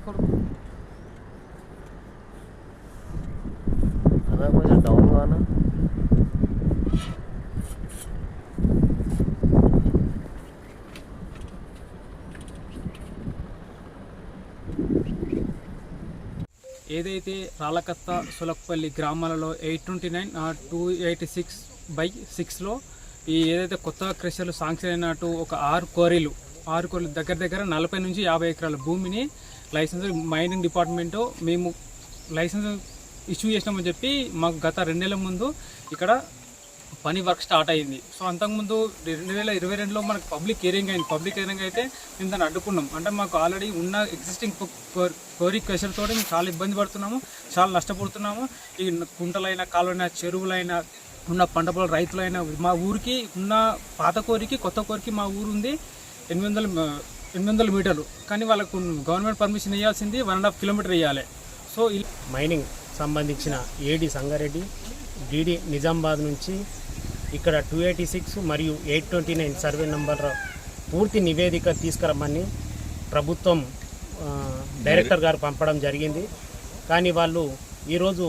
కొడుకు. కొంచెం డౌన్ ఏదైతే రాళ్ళకత్త సులక్పల్లి గ్రామాలలో eight twenty nine two eighty six by సిక్స్లో ఈ ఏదైతే కొత్త క్రెషర్లు శాంక్షన్ అయినట్టు ఒక ఆరు కోరీలు ఆరు కోరీలు దగ్గర దగ్గర నలభై నుంచి యాభై ఎకరాల భూమిని లైసెన్స్ మైనింగ్ డిపార్ట్మెంటు మేము లైసెన్స్ ఇష్యూ చేసినామని చెప్పి మాకు గత రెండు నెలల ముందు ఇక్కడ పని వర్క్ స్టార్ట్ అయింది. సో అంతకుముందు రెండు వేల ఇరవై రెండులో మనకు పబ్లిక్ హియరింగ్ అయింది. పబ్లిక్ హియరింగ్ అయితే మేము దాన్ని అడ్డుకున్నాం. అంటే మాకు ఆల్రెడీ ఉన్న ఎగ్జిస్టింగ్ కోరి క్వశ్చన్తో మేము చాలా ఇబ్బంది పడుతున్నాము చాలా నష్టపోతున్నాము. ఈ కుంటలైన కాలువైన చెరువులైన ఉన్న పంట పొలాల రైతులైన మా ఊరికి ఉన్న పాత కోరికి కొత్త కోరికి మా ఊరు ఉంది ఎనిమిది వందల ఎనిమిది వందల మీటర్లు. కానీ వాళ్ళకు గవర్నమెంట్ పర్మిషన్ ఇవ్వాల్సింది వన్ అండ్ హాఫ్ కిలోమీటర్ ఇవ్వాలి సో మైనింగ్ సంబంధించిన ఏడి సంగారెడ్డి డిడి నిజామాబాద్ నుంచి ఇక్కడ టూ ఎయిటీ సిక్స్ మరియు eight twenty nine survey number పూర్తి నివేదిక తీసుకురమ్మని ప్రభుత్వం డైరెక్టర్ గారు పంపడం జరిగింది. కానీ వాళ్ళు ఈరోజు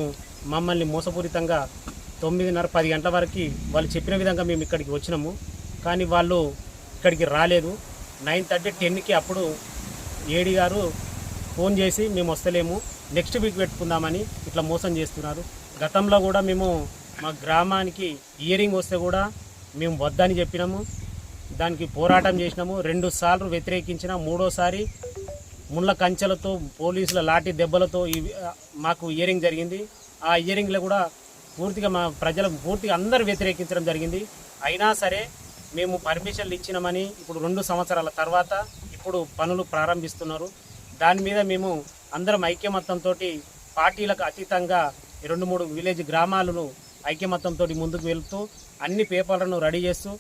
మమ్మల్ని మోసపూరితంగా తొమ్మిదిన్నర పది గంటల వరకు వాళ్ళు చెప్పిన విధంగా మేము ఇక్కడికి వచ్చినాము. కానీ వాళ్ళు ఇక్కడికి రాలేదు. నైన్ థర్టీ టెన్కి అప్పుడు ఏడి గారు ఫోన్ చేసి మేము వస్తలేము నెక్స్ట్ వీక్ పెట్టుకుందామని ఇట్లా మోసం చేస్తున్నారు. గతంలో కూడా మేము మా గ్రామానికి ఇయరింగ్ వస్తే కూడా మేము వద్దని చెప్పినాము. దానికి పోరాటం చేసినాము. రెండు సార్లు వ్యతిరేకించిన మూడోసారి ముళ్ళ కంచెలతో పోలీసుల లాఠీ దెబ్బలతో ఇవి మాకు ఇయరింగ్ జరిగింది. ఆ ఇయరింగ్లో కూడా పూర్తిగా మా ప్రజలకు పూర్తిగా అందరు వ్యతిరేకించడం జరిగింది. అయినా సరే మేము పర్మిషన్లు ఇచ్చినామని ఇప్పుడు రెండు సంవత్సరాల తర్వాత ఇప్పుడు పనులు ప్రారంభిస్తున్నారు. దాని మీద మేము అందరం ఐక్యమత్యంతో పార్టీలకు అతీతంగా ఈ రెండు మూడు విలేజ్ గ్రామాలను ఐక్యమత్యంతో ముందుకు వెళుతూ అన్ని పేపర్లను రెడీ చేస్తూ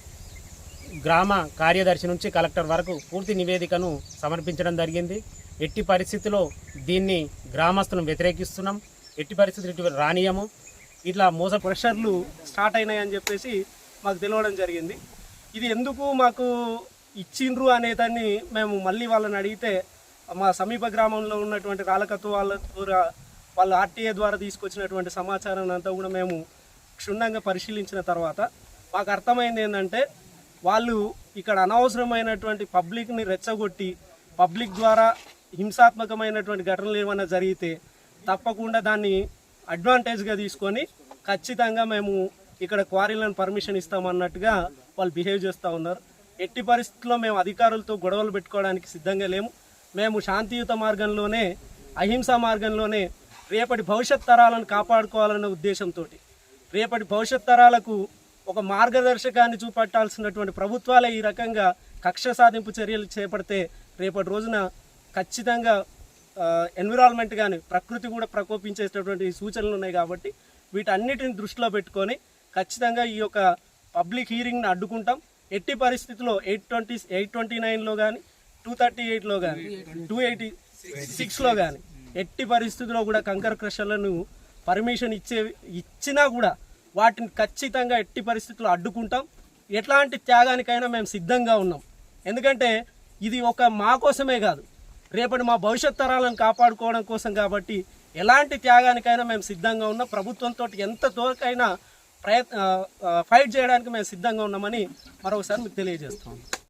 గ్రామ కార్యదర్శి నుంచి కలెక్టర్ వరకు పూర్తి నివేదికను సమర్పించడం జరిగింది. ఎట్టి పరిస్థితిలో దీన్ని గ్రామస్తులను వ్యతిరేకిస్తున్నాం. ఎట్టి పరిస్థితులు ఇటు రానియము. ఇట్లా మోస ప్రెషర్లు స్టార్ట్ అయినాయని చెప్పేసి మాకు తెలియడం జరిగింది. ఇది ఎందుకు మాకు ఇచ్చిండ్రు అనే దాన్ని మేము మళ్ళీ వాళ్ళని అడిగితే మా సమీప గ్రామంలో ఉన్నటువంటి రాలకత్వ వాళ్ళ ద్వారా వాళ్ళ ఆర్టీఏ ద్వారా తీసుకొచ్చినటువంటి సమాచారాన్ని అంతా కూడా మేము క్షుణ్ణంగా పరిశీలించిన తర్వాత మాకు అర్థమైంది ఏంటంటే వాళ్ళు ఇక్కడ అనవసరమైనటువంటి పబ్లిక్ని రెచ్చగొట్టి పబ్లిక్ ద్వారా హింసాత్మకమైనటువంటి ఘటనలు ఏమైనా జరిగితే తప్పకుండా దాన్ని అడ్వాంటేజ్గా తీసుకొని ఖచ్చితంగా మేము ఇక్కడ క్వారీలను పర్మిషన్ ఇస్తామన్నట్టుగా వాళ్ళు బిహేవ్ చేస్తూ ఉన్నారు. ఎట్టి పరిస్థితుల్లో మేము అధికారులతో గొడవలు పెట్టుకోవడానికి సిద్ధంగా లేము. మేము శాంతియుత మార్గంలోనే అహింసా మార్గంలోనే రేపటి భవిష్యత్ తరాలను కాపాడుకోవాలన్న ఉద్దేశంతో రేపటి భవిష్యత్ తరాలకు ఒక మార్గదర్శకాన్ని చూపెట్టాల్సినటువంటి ప్రభుత్వాలే ఈ రకంగా కక్ష సాధింపు చర్యలు చేపడితే రేపటి రోజున ఖచ్చితంగా ఎన్విరాన్మెంట్ కానీ ప్రకృతి కూడా ప్రకోపించేటటువంటి సూచనలు ఉన్నాయి కాబట్టి వీటన్నిటిని దృష్టిలో పెట్టుకొని ఖచ్చితంగా ఈ యొక్క పబ్లిక్ హీరింగ్ని అడ్డుకుంటాం. ఎట్టి పరిస్థితుల్లో ఎయిట్ ట్వంటీ ఎయిట్ ట్వంటీ నైన్లో కానీ టూ థర్టీ ఎయిట్లో కానీ టూ ఎయిటీ సిక్స్లో కానీ ఎట్టి పరిస్థితుల్లో కూడా కంకర క్రషర్లను పర్మిషన్ ఇచ్చే ఇచ్చినా కూడా వాటిని ఖచ్చితంగా ఎట్టి పరిస్థితుల్లో అడ్డుకుంటాం. ఎట్లాంటి త్యాగానికైనా మేము సిద్ధంగా ఉన్నాం. ఎందుకంటే ఇది ఒక మా కోసమే కాదు. రేపటి మా భవిష్యత్ తరాలను కాపాడుకోవడం కోసం కాబట్టి ఎలాంటి త్యాగానికైనా మేము సిద్ధంగా ఉన్నాం. ప్రభుత్వంతో ఎంత దూరకైనా ప్రయత్ ఫైట్ చేయడానికి మేము సిద్ధంగా ఉన్నామని మరొకసారి మీకు తెలియజేస్తాం